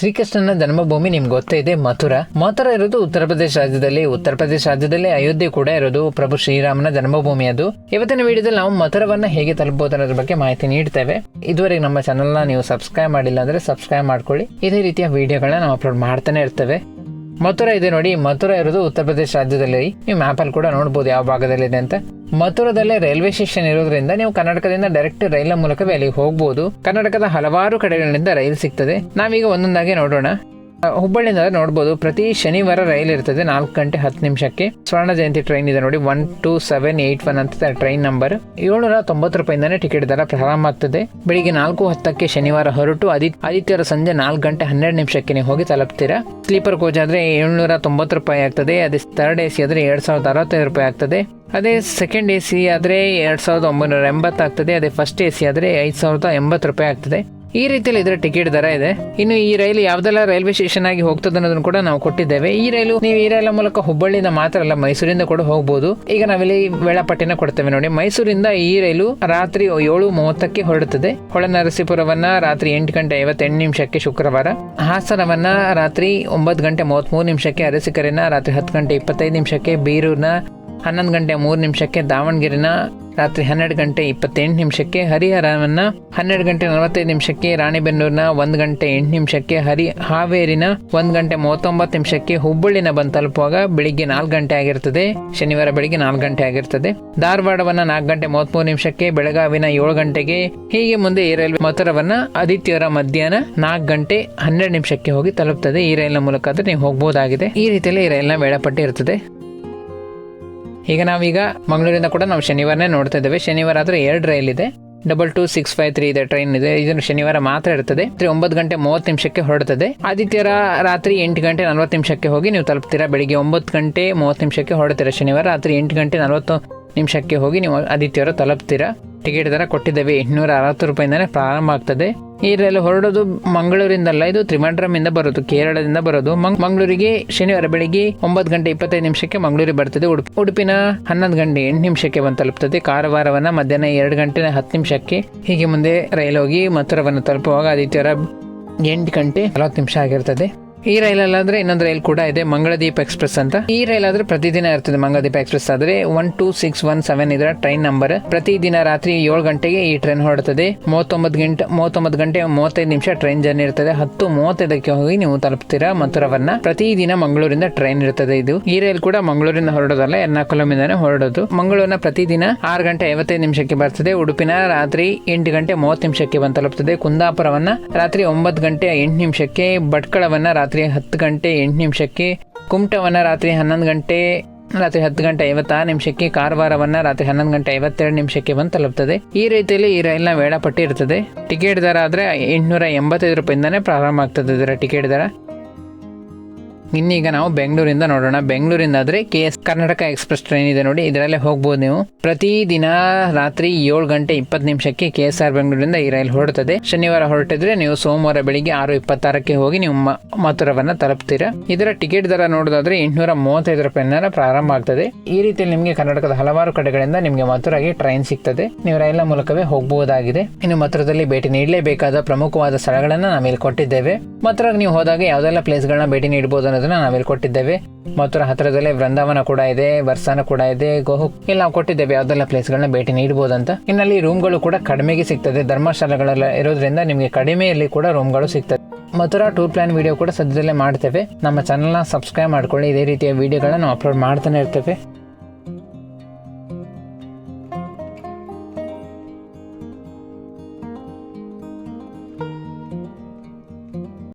ಶ್ರೀಕೃಷ್ಣನ ಜನ್ಮಭೂಮಿ ನಿಮ್ಗೆ ಗೊತ್ತೇ ಇದೆ, ಮಥುರಾ. ಮಥುರಾ ಇರೋದು ಉತ್ತರ ಪ್ರದೇಶ ರಾಜ್ಯದಲ್ಲಿ, ಉತ್ತರ ಪ್ರದೇಶ ರಾಜ್ಯದಲ್ಲಿ, ಅಯೋಧ್ಯೆ ಕೂಡ ಇರೋದು ಪ್ರಭು ಶ್ರೀರಾಮನ ಜನ್ಮಭೂಮಿ ಅದು. ಇವತ್ತಿನ ವಿಡಿಯೋದಲ್ಲಿ ನಾವು ಮಥುರವನ್ನ ಹೇಗೆ ತಲುಪಬಹುದು ಅನ್ನೋದ್ರ ಬಗ್ಗೆ ಮಾಹಿತಿ ನೀಡ್ತೇವೆ. ಇದುವರೆಗೆ ನಮ್ಮ ಚಾನಲ್ನ ನೀವು ಸಬ್ಸ್ಕ್ರೈಬ್ ಮಾಡಿಲ್ಲ ಅಂದ್ರೆ ಸಬ್ಸ್ಕ್ರೈಬ್ ಮಾಡ್ಕೊಳ್ಳಿ. ಇದೇ ರೀತಿಯ ವಿಡಿಯೋಗಳನ್ನ ನಾವು ಅಪ್ಲೋಡ್ ಮಾಡ್ತಾನೆ ಇರ್ತೇವೆ. ಮಥುರಾ ಇದೆ ನೋಡಿ, ಮಥುರಾ ಇರೋದು ಉತ್ತರ ಪ್ರದೇಶ ರಾಜ್ಯದಲ್ಲಿ. ನೀವು ಮ್ಯಾಪ್ ಅಲ್ಲಿ ಕೂಡ ನೋಡಬಹುದು ಯಾವ ಭಾಗದಲ್ಲಿದೆ ಅಂತ. ಮಥುರಾದಲ್ಲೇ ರೈಲ್ವೆ ಸ್ಟೇಷನ್ ಇರೋದ್ರಿಂದ ನೀವು ಕರ್ನಾಟಕದಿಂದ ಡೈರೆಕ್ಟ್ ರೈಲ್ ಮೂಲಕವೇ ಅಲ್ಲಿಗೆ ಹೋಗಬಹುದು ಕರ್ನಾಟಕದ ಹಲವಾರು ಕಡೆಗಳಿಂದ ರೈಲ್ ಸಿಗ್ತದೆ. ನಾವೀಗ ಒಂದೊಂದಾಗಿ ನೋಡೋಣ. ಹುಬ್ಬಳ್ಳಿಯಿಂದ ನೋಡ್ಬೋದು. ಪ್ರತಿ ಶನಿವಾರ ರೈಲ್ ಇರ್ತದೆ ನಾಲ್ಕು ಗಂಟೆ ಹತ್ತು ನಿಮಿಷಕ್ಕೆ. ಸ್ವರ್ಣ ಜಯಂತಿ ಟ್ರೈನ್ ಇದೆ ನೋಡಿ one two seven eight one ಅಂತ ಟ್ರೈನ್ ನಂಬರ್ ಏಳ್ನೂರ ತೊಂಬತ್ತು ರೂಪಾಯಿಂದಾನೇ ಟಿಕೆಟ್ ದರ ಪ್ರಾರಂಭ ಆಗ್ತದೆ. ಬೆಳಿಗ್ಗೆ ನಾಲ್ಕು ಹತ್ತಕ್ಕೆ ಶನಿವಾರ ಹೊರಟು ಅದಿ ಆದಿತ್ಯವಾರ ಸಂಜೆ ನಾಲ್ಕು ಗಂಟೆ ಹನ್ನೆರಡು ನಿಮಿಷಕ್ಕೆ ನೀವು ಹೋಗಿ ತಲುಪ್ತೀರಾ? ಸ್ಲೀಪರ್ ಕೋಚ್ ಆದ್ರೆ ಏಳ್ನೂರ ತೊಂಬತ್ತು ರೂಪಾಯಿ ಆಗ್ತದೆ. ಅದೇ ಥರ್ಡ್ ಎ ಸಿ ಆದ್ರೆ ಎರಡ್ ಸಾವಿರದ ಅರವತ್ತೈದು ರೂಪಾಯಿ ಆಗ್ತದೆ. ಅದೇ ಸೆಕೆಂಡ್ ಎ ಸಿ ಆದರೆ ಎರಡು ಸಾವಿರದ ಒಂಬೈನೂರ ಎಂಬತ್ತು ಆಗ್ತದೆ ಅದೇ ಫಸ್ಟ್ ಎ ಸಿ ಆದರೆ ಐದು ಸಾವಿರದ ಎಂಬತ್ತು ರೂಪಾಯಿ ಆಗ್ತದೆ. ಈ ರೀತಿಯಲ್ಲಿ ಇದರ ಟಿಕೆಟ್ ದರ ಇದೆ. ಇನ್ನು ಈ ರೈಲು ಯಾವ್ದೆಲ್ಲ ರೈಲ್ವೆ ಸ್ಟೇಷನ್ ಆಗಿ ಹೋಗ್ತದೆ ಅನ್ನೋದನ್ನು ಕೂಡ ನಾವು ಕೊಟ್ಟಿದ್ದೇವೆ. ಈ ರೈಲು ನೀವು ಈ ರೈಲ ಮೂಲಕ ಹುಬ್ಬಳ್ಳಿಯಿಂದ ಮಾತ್ರ ಅಲ್ಲ, ಮೈಸೂರಿಂದ ಕೂಡ ಹೋಗಬಹುದು ಈಗ ನಾವಿಲ್ಲಿ ವೇಳಾಪಟ್ಟಿನ ಕೊಡ್ತೇವೆ ನೋಡಿ. ಮೈಸೂರಿಂದ ಈ ರೈಲು ರಾತ್ರಿ ಏಳು ಮೂವತ್ತಕ್ಕೆ ಹೊರಡುತ್ತದೆ. ಹೊಳೆನರಸೀಪುರವನ್ನ ರಾತ್ರಿ ಎಂಟು ಗಂಟೆ ಐವತ್ತೆಂಟು ನಿಮಿಷಕ್ಕೆ ಶುಕ್ರವಾರ. ಹಾಸನವನ್ನ ರಾತ್ರಿ ಒಂಬತ್ತು ಗಂಟೆ ಮೂವತ್ಮೂರು ನಿಮಿಷಕ್ಕೆ ಅರಸಿಕರೇನ, ರಾತ್ರಿ ಹತ್ತು ಗಂಟೆ ಇಪ್ಪತ್ತೈದು ನಿಮಿಷಕ್ಕೆ ಬೀರೂರ್ನ ಹನ್ನೊಂದು ಗಂಟೆ ಮೂರು ನಿಮಿಷಕ್ಕೆ ದಾವಣಗೆರೆನ, ರಾತ್ರಿ ಹನ್ನೆರಡು ಗಂಟೆ ಇಪ್ಪತ್ತೆಂಟು ನಿಮಿಷಕ್ಕೆ ಹರಿಹರವನ್ನ, ಹನ್ನೆರಡು ಗಂಟೆ ನಲವತ್ತೈದು ನಿಮಿಷಕ್ಕೆ ರಾಣಿಬೆನ್ನೂರಿನ, ಒಂದು ಗಂಟೆ ಎಂಟು ನಿಮಿಷಕ್ಕೆ ಹರಿ ಹಾವೇರಿನ, ಒಂದು ಗಂಟೆ ಮೂವತ್ತೊಂಬತ್ತು ನಿಮಿಷಕ್ಕೆ ಹುಬ್ಬಳ್ಳಿನ ಬಂದು ತಲುಪುವಾಗ ಬೆಳಿಗ್ಗೆ ನಾಲ್ಕು ಗಂಟೆ ಆಗಿರ್ತದೆ. ಶನಿವಾರ ಬೆಳಿಗ್ಗೆ ನಾಲ್ಕು ಗಂಟೆ ಆಗಿರ್ತದೆ. ಧಾರವಾಡವನ್ನ ನಾಲ್ಕು ಗಂಟೆ ಮೂವತ್ಮೂರು ನಿಮಿಷಕ್ಕೆ ಬೆಳಗಾವಿನ ಏಳು ಗಂಟೆಗೆ, ಹೀಗೆ ಮುಂದೆ ಈ ರೈಲ್ವೆ ಮಥುರವನ್ನ ಆದಿತ್ಯವರ ಮಧ್ಯಾಹ್ನ ನಾಲ್ಕು ಗಂಟೆ ಹನ್ನೆರಡು ನಿಮಿಷಕ್ಕೆ ಹೋಗಿ ತಲುಪ್ತದೆ. ಈ ರೈಲಿನ ಮೂಲಕ ಆದರೆ ನೀವು ಹೋಗಬಹುದಾಗಿದೆ ಈ ರೀತಿಯಲ್ಲಿ ಈ ರೈಲಿನ ವೇಳಾಪಟ್ಟಿ ಇರ್ತದೆ. ಈಗ ನಾವೀಗ ಮಂಗಳೂರಿಂದ ಕೂಡ ನಾವು ಶನಿವಾರನೇ ನೋಡ್ತಾ ಇದ್ದೇವೆ. ಶನಿವಾರ ಆದರೆ ಎರಡು ರೈಲ್ ಇದೆ. Double two six five three ಇದೆ ಟ್ರೈನ್ ಇದೆ. ಇದನ್ನು ಶನಿವಾರ ಮಾತ್ರ ಇರ್ತದೆ. ಒಂಬತ್ತು ಗಂಟೆ ಮೂವತ್ತು ನಿಮಿಷಕ್ಕೆ ಹೊರಡ್ತದೆ. ಆದಿತ್ಯರ ರಾತ್ರಿ ಎಂಟು ಗಂಟೆ ನಲವತ್ತು ನಿಮಿಷಕ್ಕೆ ಹೋಗಿ ನೀವು ತಲುಪ್ತೀರಾ? ಬೆಳಿಗ್ಗೆ ಒಂಬತ್ತು ಗಂಟೆ ಮೂವತ್ತು ನಿಮಿಷಕ್ಕೆ ಹೊರಡ್ತೀರಾ? ಶನಿವಾರ ರಾತ್ರಿ ಎಂಟು ಗಂಟೆ ನಲವತ್ತು ನಿಮಿಷಕ್ಕೆ ಹೋಗಿ ನೀವು ಆದಿತ್ಯವಾರ ತಲುಪ್ತೀರಾ? ಟಿಕೆಟ್ ದರ ಕೊಟ್ಟಿದ್ದೇವೆ. ಎಂಟುನೂರ ಅರವತ್ತು ರೂಪಾಯಿಂದನೇ ಪ್ರಾರಂಭ ಆಗ್ತದೆ. ಈ ರೈಲು ಹೊರಡೋದು ಮಂಗಳೂರಿಂದಲ್ಲ, ಇದು ತ್ರಿಮಂಡ್ರಮಿಂದ ಬರೋದು, ಕೇರಳದಿಂದ ಬರೋದು. ಮಂಗ್- ಮಂಗಳೂರಿಗೆ ಶನಿವಾರ ಬೆಳಿಗ್ಗೆ ಒಂಬತ್ತು ಗಂಟೆ ಇಪ್ಪತ್ತೈದು ನಿಮಿಷಕ್ಕೆ ಮಂಗಳೂರಿಗೆ ಬರ್ತದೆ ಉಡುಪಿ. ಉಡುಪಿನ ಹನ್ನೊಂದು ಗಂಟೆ ಎಂಟು ನಿಮಿಷಕ್ಕೆ ಬಂದು ತಲುಪ್ತದೆ. ಕಾರವಾರವನ್ನ ಮಧ್ಯಾಹ್ನ ಎರಡು ಗಂಟೆ ಹತ್ತು ನಿಮಿಷಕ್ಕೆ ಹೀಗೆ ಮುಂದೆ ರೈಲು ಹೋಗಿ ಮಥುರವನ್ನು ತಲುಪುವಾಗ ಆದಿತ್ಯವಾರ ಎಂಟು ಗಂಟೆ ನಲವತ್ತು ನಿಮಿಷ ಆಗಿರ್ತದೆ. ಈ ರೈಲಲ್ಲಾದ್ರೆ ಇನ್ನೊಂದು ರೈಲ್ ಕೂಡ ಇದೆ, ಮಂಗಳದೀಪ ಎಕ್ಸ್ಪ್ರೆಸ್ ಅಂತ. ಈ ರೈಲ್ ಆದ್ರೆ ಪ್ರತಿದಿನ ಇರ್ತದೆ ಮಂಗಳದೀಪ ಎಕ್ಸ್ಪ್ರೆಸ್ ಆದ್ರೆ one two six one seven ಇದರ ಟ್ರೈನ್ ನಂಬರ್. ಪ್ರತಿದಿನ ರಾತ್ರಿ ಏಳು ಗಂಟೆಗೆ ಈ ಟ್ರೈನ್ ಹೊರಡ್ತದೆ. ಮೂವತ್ತೊಂಬತ್ತು ಗಂಟೆ ಮೂವತ್ತೊಂಬತ್ತು ಗಂಟೆ ಮೂವತ್ತೈದು ನಿಮಿಷ ಟ್ರೈನ್ ಜರ್ನಿ ಇರ್ತದೆ. ಹತ್ತು ಮೂವತ್ತೈದಕ್ಕೆ ಹೋಗಿ ನೀವು ತಲುಪ್ತೀರಾ ಮಥುರವನ್ನ. ಪ್ರತಿದಿನ ಮಂಗಳೂರಿಂದ ಟ್ರೈನ್ ಇರ್ತದೆ ಇದು. ಈ ರೈಲ್ ಕೂಡ ಮಂಗಳೂರಿಂದ ಹೊರಡೋದಲ್ಲ, ಎರ್ನಾಕುಲಮಿಂದಾನೆ ಹೊರಡೋದು. ಮಂಗಳೂರಿನ ಪ್ರತಿದಿನ ಆರು ಗಂಟೆ ಐವತ್ತೈದು ನಿಮಿಷಕ್ಕೆ ಬರ್ತದೆ. ಉಡುಪಿನ ರಾತ್ರಿ ಎಂಟು ಗಂಟೆ ಮೂವತ್ತು ನಿಮಿಷಕ್ಕೆ ಬಂದು ತಲುಪ್ತದೆ. ಕುಂದಾಪುರವನ್ನ ರಾತ್ರಿ ಒಂಬತ್ತು ಗಂಟೆ ಎಂಟು ನಿಮಿಷಕ್ಕೆ, ಭಟ್ಕಳವನ್ನ ರಾತ್ರಿ ಹತ್ತು ಗಂಟೆ ಎಂಟು ನಿಮಿಷಕ್ಕೆ, ಕುಮಟವನ್ನು ರಾತ್ರಿ ಹನ್ನೊಂದು ಗಂಟೆ, ರಾತ್ರಿ ಹತ್ತು ಗಂಟೆ ಐವತ್ತಾರು ನಿಮಿಷಕ್ಕೆ, ಕಾರವಾರವನ್ನ ರಾತ್ರಿ ಹನ್ನೊಂದು ಗಂಟೆ ಐವತ್ತೆರಡು ನಿಮಿಷಕ್ಕೆ ಬಂದು ತಲುಪ್ತದೆ. ಈ ರೀತಿಯಲ್ಲಿ ಈ ರೈಲ್ನ ವೇಳಾಪಟ್ಟಿ ಇರ್ತದೆ. ಟಿಕೆಟ್ ದರ ಆದ್ರೆ ಎಂಟುನೂರ ಎಂಬತ್ತೈದು ರೂಪಾಯಿಂದನೇ ಪ್ರಾರಂಭ ಆಗ್ತದೆ ಇದರ ಟಿಕೆಟ್ ದರ. ಇನ್ನೀಗ ನಾವು ಬೆಂಗಳೂರಿಂದ ನೋಡೋಣ. ಬೆಂಗಳೂರಿಂದ ಆದ್ರೆ K S Karnataka express train ಇದೆ ನೋಡಿ. ಇದರಲ್ಲೇ ಹೋಗ್ಬೋದು ನೀವು. ಪ್ರತಿದಿನ ರಾತ್ರಿ ಏಳು ಗಂಟೆ ಇಪ್ಪತ್ತು ನಿಮಿಷಕ್ಕೆ ಕೆ ಎಸ್ ಆರ್ ಬೆಂಗಳೂರಿಂದ ಈ ರೈಲ್ ಹೊರಡುತ್ತದೆ ಶನಿವಾರ ಹೊರಟಿದ್ರೆ ನೀವು ಸೋಮವಾರ ಬೆಳಿಗ್ಗೆ ಆರು ಇಪ್ಪತ್ತಾರಕ್ಕೆ ಹೋಗಿ ನೀವು ಮಥುರವನ್ನ ತಲುಪ್ತೀರಾ. ಇದರ ಟಿಕೆಟ್ ದರ ನೋಡೋದಾದ್ರೆ ಎಂಟುನೂರ ಮೂವತ್ತೈದು ರೂಪಾಯಿನ ಪ್ರಾರಂಭ ಆಗ್ತದೆ. ಈ ರೀತಿಯಲ್ಲಿ ನಿಮಗೆ ಕರ್ನಾಟಕದ ಹಲವಾರು ಕಡೆಗಳಿಂದ ನಿಮಗೆ ಮಥುರಾಗೆ ಟ್ರೈನ್ ಸಿಗ್ತದೆ. ನೀವು ರೈಲಿನ ಮೂಲಕವೇ ಹೋಗಬಹುದಾಗಿದೆ ಇನ್ನು ಮಥುರದಲ್ಲಿ ಭೇಟಿ ನೀಡಲೇಬೇಕಾದ ಪ್ರಮುಖವಾದ ಸ್ಥಳಗಳನ್ನು ನಾವು ಇಲ್ಲಿ ಕೊಟ್ಟಿದ್ದೇವೆ. ಮಥುರಾಗೆ ನೀವು ಹೋದಾಗ ಯಾವ್ದೆಲ್ಲ ಪ್ಲೇಸ್ಗಳನ್ನ ಭೇಟಿ ನೀಡಬಹುದು ಅನ್ನೋದನ್ನ ನಾವಿಲ್ಲಿ ಕೊಟ್ಟಿದ್ದೇವೆ. ಮಥುರಾ ಹತ್ರದಲ್ಲೇ ವೃಂದಾವನ ಕೂಡ ಇದೆ, ಬರ್ಸಾನ ಕೂಡ ಇದೆ, ಗೋಹು ಇಲ್ಲಿ ನಾವು ಕೊಟ್ಟಿದ್ದೇವೆ. ಯಾವ್ದೆಲ್ಲ ಪ್ಲೇಸ್ಗಳನ್ನ ಭೇಟಿ ನೀಡಬಹುದಂತ ಇನ್ನಲ್ಲಿ ರೂಮ್ಗಳು ಕೂಡ ಕಡಿಮೆಗೆ ಸಿಗ್ತದೆ. ಧರ್ಮಶಾಲೆಗಳೆಲ್ಲ ಇರೋದ್ರಿಂದ ನಿಮಗೆ ಕಡಿಮೆಯಲ್ಲಿ ಕೂಡ ರೂಮ್ಗಳು ಸಿಗ್ತದೆ. ಮಥುರಾ ಟೂರ್ ಪ್ಲಾನ್ ವಿಡಿಯೋ ಕೂಡ ಸದ್ಯದಲ್ಲೇ ಮಾಡ್ತೇವೆ. ನಮ್ಮ ಚಾನಲ್ನ ಸಬ್ಸ್ಕ್ರೈಬ್ ಮಾಡ್ಕೊಳ್ಳಿ. ಇದೇ ರೀತಿಯ ವಿಡಿಯೋಗಳನ್ನ ನಾವು ಅಪ್ಲೋಡ್ ಮಾಡ್ತಾನೆ ಇರ್ತೇವೆ.